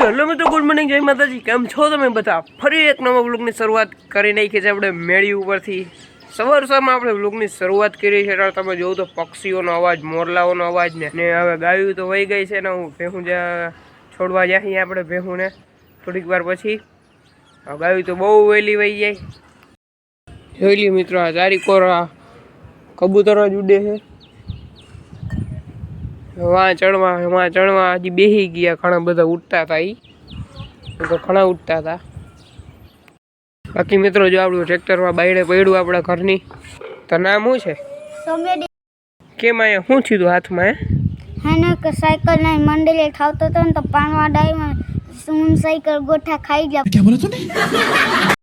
તો હેલો મિત્રો, good morning, જય માતાજી. કેમ છો તમે બધા? ફરી એક નવા બ્લોગની શરૂઆત કરી નાખી છે આપણે મેળી ઉપરથી. સવાર સવારમાં આપણે બ્લોગની શરૂઆત કરી છે. એટલે તમે જોવું તો પક્ષીઓનો અવાજ, મોરલાઓનો અવાજ ને. ને હવે ગાયું તો વહી ગઈ છે ને હું ભેહું જ્યાં છોડવા જાય આપણે ભેહુંને. થોડીક વાર પછી. ગાયું તો બહુ વહેલી વહી જાય. જોઈ લ્યો મિત્રો, આ ચારી કોરા કબૂતરો જ ઉડે છે. વાં ચડવા વાં ચડવા હજી બેસી ગયા ઘણા બધા ઉઠતા હતા ઈ. તો ઘણા ઉઠતા હતા બાકી મિત્રો જો આપણું ટ્રેક્ટરમાં બાયડે પડ્યું આપણા ઘરની તો નામ શું છે? સોમેડી. કેમ અહીંયા શું થયું હાથમાં હે? હેને કે સાયકલ ના મંડળે ઠાવતો હતો ને તો પાનવા ડાઈમાં સૂન સાયકલ ગોઠા ખાઈ ગયા.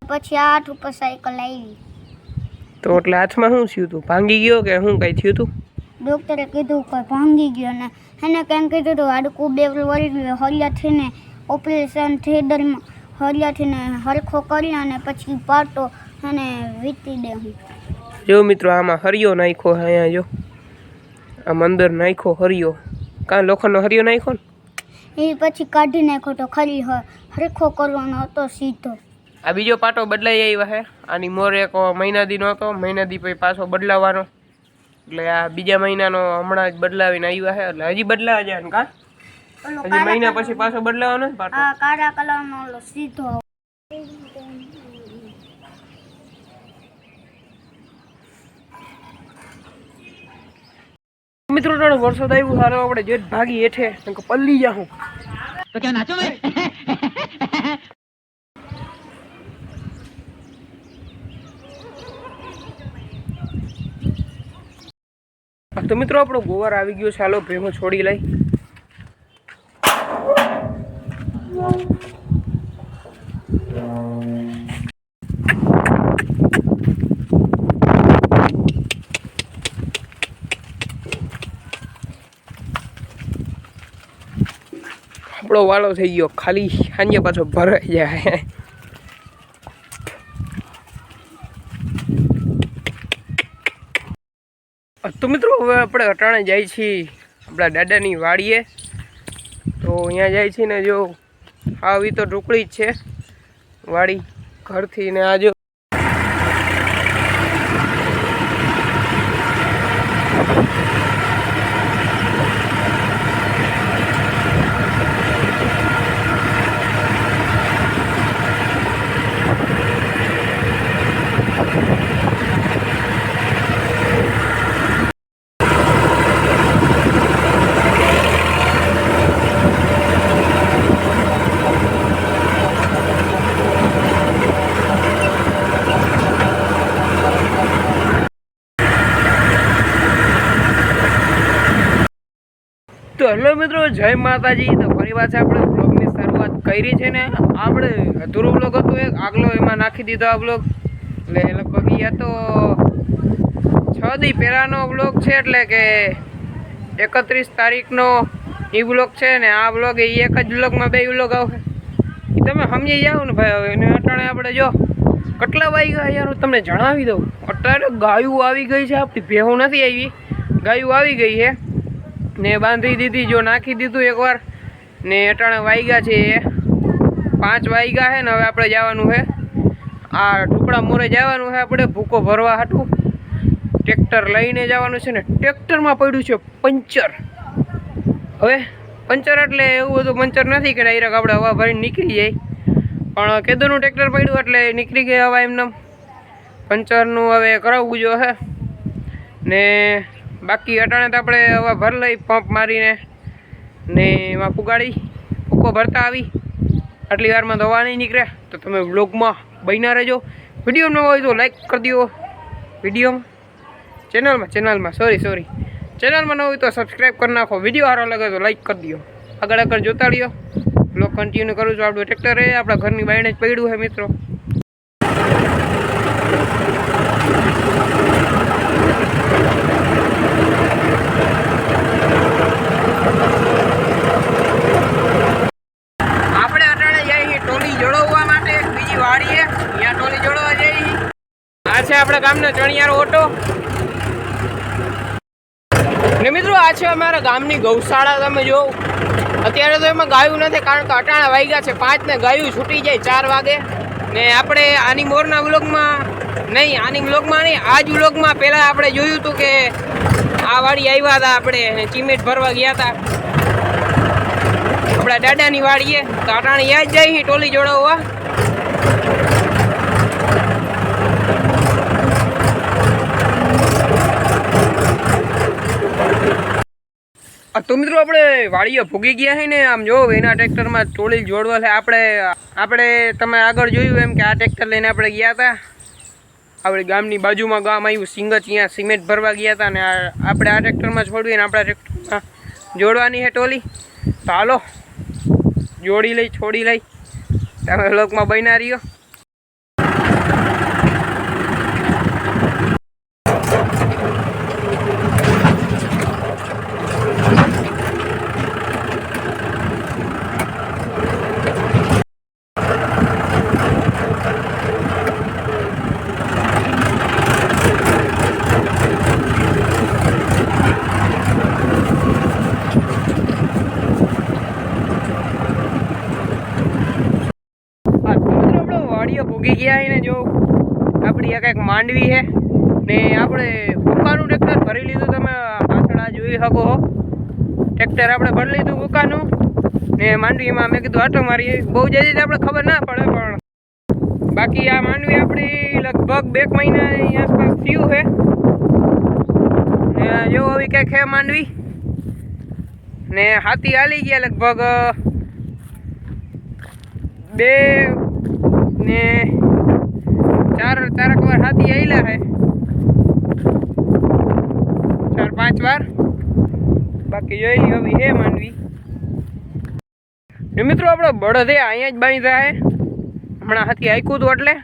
પછી આઠ ઉપર સાયકલ આવી. તો એટલે હાથમાં શું થયું હતું ભાંગી ગયો કે શું કઈ થયું હતું ડોક્ટરે કીધું કે ભાંગી ગયો ને. એને કેમ કીધું હતું હાડકું બે વળી ગયું હરિયાથી ને ઓપરેશન થિયેટરમાં હરિયાથી ને હરખો કરી અને પછી પાટો અને વીતી દે હું. જો મિત્રો આમાં હરિયો નાખ્યો અહીંયા જો. આમ અંદર નાખ્યો હરિયો. કાં લોખંડનો હરિયો નાખ્યો ને? એ પછી કાઢી નાખ્યો તો ખરી હ- હરખો કરવાનો હતો સીધો. આ બીજો પાટો બદલાઈ આવ્યો છે આની મોર એક મહિના દીનો હતો. મહિના દી પછી પાછો બદલાવાનો. એટલે આ બીજા મહિનાનો હમણાં જ બદલાવીને આવ્યા છે. એટલે હજી બદલાવા જાય ને કા હજી મહિના પછી પાછો બદલાવાનો ને પાછો? કાળા કલરનો સીધો. મિત્રો વરસાદ આવ્યો સારો આપણે જેટ ભાગી હેઠે પલ્લી જાઉં તો મિત્રો, આપણો ગોવાર આવી ગયો છે. હાલો ભેગો છોડી લઈ. આપણો વાળો થઈ ગયો. ખાલી સાંજે પાછો ભરાઈ જાય. તો મિત્રો, હવે આપણે અટાણે જાય છીએ આપણા દાદાની વાડીએ. તો અહીંયા જાય છીએ ને, જો, આવી તો ઢોકળી જ છે. વાડી ઘરથી ને આ જો તો હેલો મિત્રો, જય માતાજી. તો ફરી પાછા આપણે બ્લોગની શરૂઆત કરી છે ને. આપણે અધૂરો બ્લોગ હતો એક, આગલો એમાં નાખી દીધો આ બ્લોગ એટલે લગભગ એ તો છ દી પહેલાંનો બ્લોગ છે, એટલે કે એકત્રીસ તારીખનો એ બ્લોગ છે ને. આ બ્લોગ એ એક જ બ્લોગમાં બે બ્લોગ આવશે. એ તમે સમજી જાઓ ને ભાઈ, હવે એને અટાણે આપણે જો કેટલા વાઈ ગયા યાર, હું તમને જણાવી દઉં. અટાણે ગાયું આવી ગઈ છે, આપણી ભેહું નથી આવી. ગાયું આવી ગઈ છે. ને બાંધી દીધી, જો નાખી દીધું એકવાર. ને અટાણા વાગ્યા છે એ. પાંચ વાગ્યા છે ને હવે આપણે જવાનું છે. આ ટુકડા મોરે જવાનું છે આપણે, ભૂકો ભરવા હાટું. ટ્રેક્ટર લઈને જવાનું છે ને, ટ્રેક્ટરમાં પડ્યું છે પંચર. હવે પંચર એટલે એવું બધું પંચર નથી કે ડાયરેક્ટ આપણે હવા ભરીને નીકળી જાય. પણ કેદોનું ટ્રેક્ટર પડ્યું એટલે નીકળી ગયા હવા એમને પંચરનું હવે કરાવવું જો હે ને બાકી અટાણે તો આપણે હવે ભર લઈ પંપ મારીને ને એમાં પુગાડી ફૂકો ભરતા આવી. આટલી વારમાં દવા નહીં નીકળે, તો તમે બ્લોગમાં બન્યા રહેજો. વીડિયો હોય તો લાઈક કરી દો. વિડીયોમાં, ચેનલમાં ચેનલમાં સોરી સોરી ચેનલમાં ન હોય તો સબસ્ક્રાઈબ કરી નાખો. વીડિયો સારો લાગે તો લાઈક કરી દો. આગળ આગળ જોતા રહ્યો. બ્લોગ કન્ટિન્યુ કરું છું. આપણું ટ્રેક્ટર એ આપણા ઘરની બાયણે જ પડ્યું છે, મિત્રો આપણે અટાણે જઈએ છીએ ટોલી જોડવવા માટે બીજી વાડીએ ત્યાં ટોલી જોડવા જઈએ છીએ. આ છે આપણા ગામનો ઓટો ને મિત્રો, આ છે અમારા ગામની ગૌશાળા, તમે જો. અત્યારે તો એમાં ગાયું નથી, કારણ કે અટાણા વાગ્યા છે. પાંચ ને ગાયું છૂટી જાય ચાર વાગે. ને આપણે આની મોરના વ્લોગમાં નહીં, આની વ્લોગમાં નહીં, આ જ વ્લોગમાં પહેલાં આપણે જોયું હતું કે આ વાડી આવ્યા હતા આપણે ચીમેટ ભરવા ગયા હતા. આપણા દાદાની વાડીએ. તો અટાણી યાદ જાય ટોલી જોડાવવા તો મિત્રો આપણે વાડીએ ભૂગી ગયા છે ને આમ જો એના ટ્રેક્ટરમાં ટોળી જોડવા છે આપણે આપણે તમે આગળ જોયું એમ કે આ ટ્રેક્ટર લઈને આપણે ગયા હતા આપણે ગામની બાજુમાં ગામ આવ્યું, સિંગત ત્યાં સિમેન્ટ ભરવા ગયા હતા ને આપણે આ ટ્રેક્ટરમાં છોડવી ને આપણા ટ્રેક્ટરમાં જોડવાની છે ટોલી. તો હાલો, જોડી લઈ, છોડી લઈ. તમે લોકમાં બન્યા રહ્યો હા તો મિત્રો આપણે વાડીએ ભોગી ગયા છે ને જો આપણી આ કંઈક માંડવી છે. ને આપણે ફૂકાનું ટ્રેક્ટર ભરી લીધું તમે પાછળ આ જોઈ શકો છો ટ્રેક્ટર આપણે ભરી લીધું ફૂકાનું. ને માંડવીમાં મેં કીધું આટો મારી બહુ જલ્દી આપણે ખબર ના પડે પણ બાકી આ માંડવી આપણી લગભગ બે મહિનાની આસપાસ થયું છે. ને જો આવી કંઈક છે માંડવી. ને હાથી હાલી ગયા લગભગ બે, ને ચાર ચારક વાર હાથી આવેલા હે. ચાર પાંચ વાર. બાકી જોયેલી હવે હે માનવી. મિત્રો આપણો બળદ હે અહીંયા જ બાંધ્યા જાય હમણાં હાથી આયકું હતું એટલે.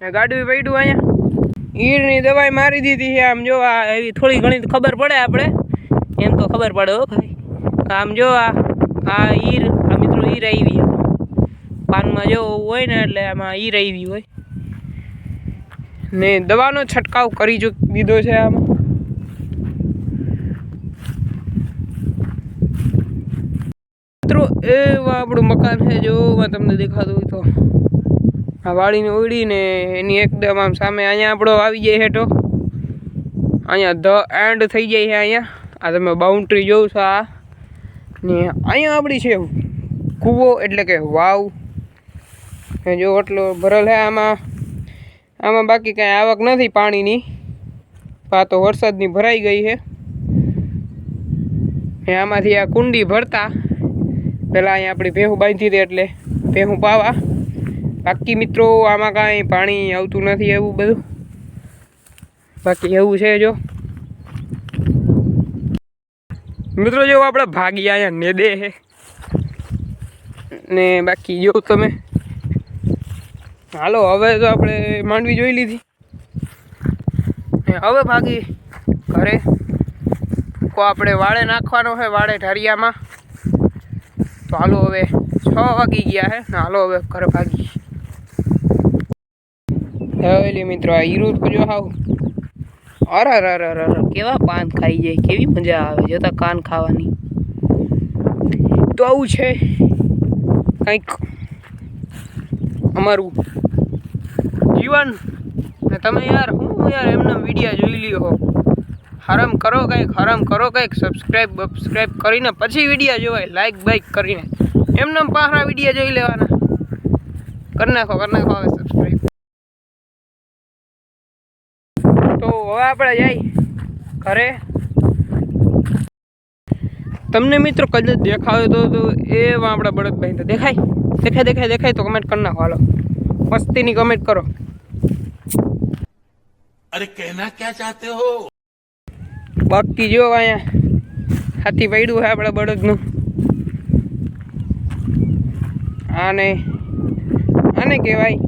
ને ગાડું પડ્યું અહીંયા. ઈરની દવાઈ મારી દીધી છે. આમ જો આ એવી થોડી ઘણી ખબર પડે આપણે એમ તો ખબર પડે હો ભાઈ. આમ જો આ ઈર, આ મિત્રો ઈર આવી પાનમાં જો હોય ને એટલે આમાં ઈર આવી હોય. ને દવાનો છંટકાવ કરી દીધો છે આમાં. મિત્રો એવા આપણું મકાન છે જો તમને દેખાતું હોય તો. આ વાળીને ઉડીને એની એકદમ આમ સામે અહીંયા આપણો આવી જાય હેઠો. અહીંયા ધ એન્ડ થઈ જાય છે અહીંયા. આ તમે બાઉન્ડ્રી જોઉં છો આ. ને અહીંયા આપણી છે કૂવો એટલે કે વાવ. જો એટલો ભરેલ છે આમાં. આમાં બાકી કાંઈ આવક નથી પાણીની. આ તો વરસાદની ભરાઈ ગઈ છે. આમાંથી આ કુંડી ભરતા. પહેલાં અહીંયા આપણી ભેહું બાંધી હતી એટલે ભેહું પાવા. બાકી મિત્રો, આમાં કાંઈ પાણી આવતું નથી એવું બધું. બાકી એવું છે જો. મિત્રો, જો આપણે ભાગી અહીંયા નેદે છે ને બાકી જો તમે. હાલો હવે તો આપણે માંડવી જોઈ લીધી. હવે ભાગી ઘરે. કો આપણે વાળે નાખવાનો છે વાળે ઢારિયામાં. તો હાલો હવે છ વાગી ગયા છે ને હાલો હવે ઘરે ભાગી. હવેલી મિત્રો આ હીરો જો હાવ. અરે અરે અરે અરે અરે. કેવા પાન ખાઈ જાય કેવી મજા આવે જોતા કાન ખાવાની. તો આવું છે. કંઈક અમારું જીવન. ને તમે યાર, હું યાર એમના વિડીયા જોઈ લ્યો હરામ કરો કંઈક, હરામ કરો કંઈક સબસ્ક્રાઈબ બબસ્ક્રાઈબ કરીને પછી વિડીયા જોવાય. લાઈક બાઈક કરીને. એમને પાહરા વિડીયા જોઈ લેવાના. કરી નાખો કરી નાખો હવે સબસ્ક્રાઈબ તો હવે આપણે જઈ ઘરે. તમને મિત્રો કદાચ દેખાવે તો તો એ આપણા બળદભાઈ તો દેખાય. દેખાય દેખાય દેખાય તો કમેન્ટ કરી નાખો હાલો. મસ્તીની કમેન્ટ કરો. અરે કહેના ક્યાં ચાહતે હો? બાકી જો અહીંયા હાથી પડ્યું છે આપણે બળદનું. આને આને કહેવાય.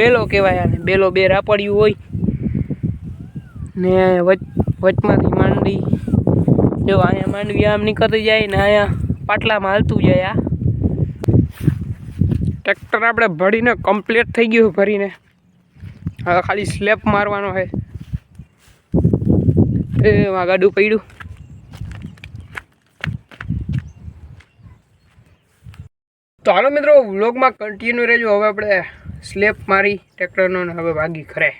બેલો કહેવાય આને બેલો બે રાપડ્યું હોય. ને વચમાંથી માંડી જો અહીંયા માંડવી આમ નીકળતી જાય ને અહીંયા પાટલામાં હાલતું જાય આ. ટ્રેક્ટર આપણે ભરીને કમ્પ્લીટ થઈ ગયું ભરીને. હવે ખાલી સ્લેપ મારવાનો છે. એ ગાડું પડ્યું. તો હાલો મિત્રો વ્લોગમાં કન્ટિન્યુ રહેજો. હવે આપણે સ્લેપ મારી ટ્રેક્ટરનો હવે ભાગી ખરે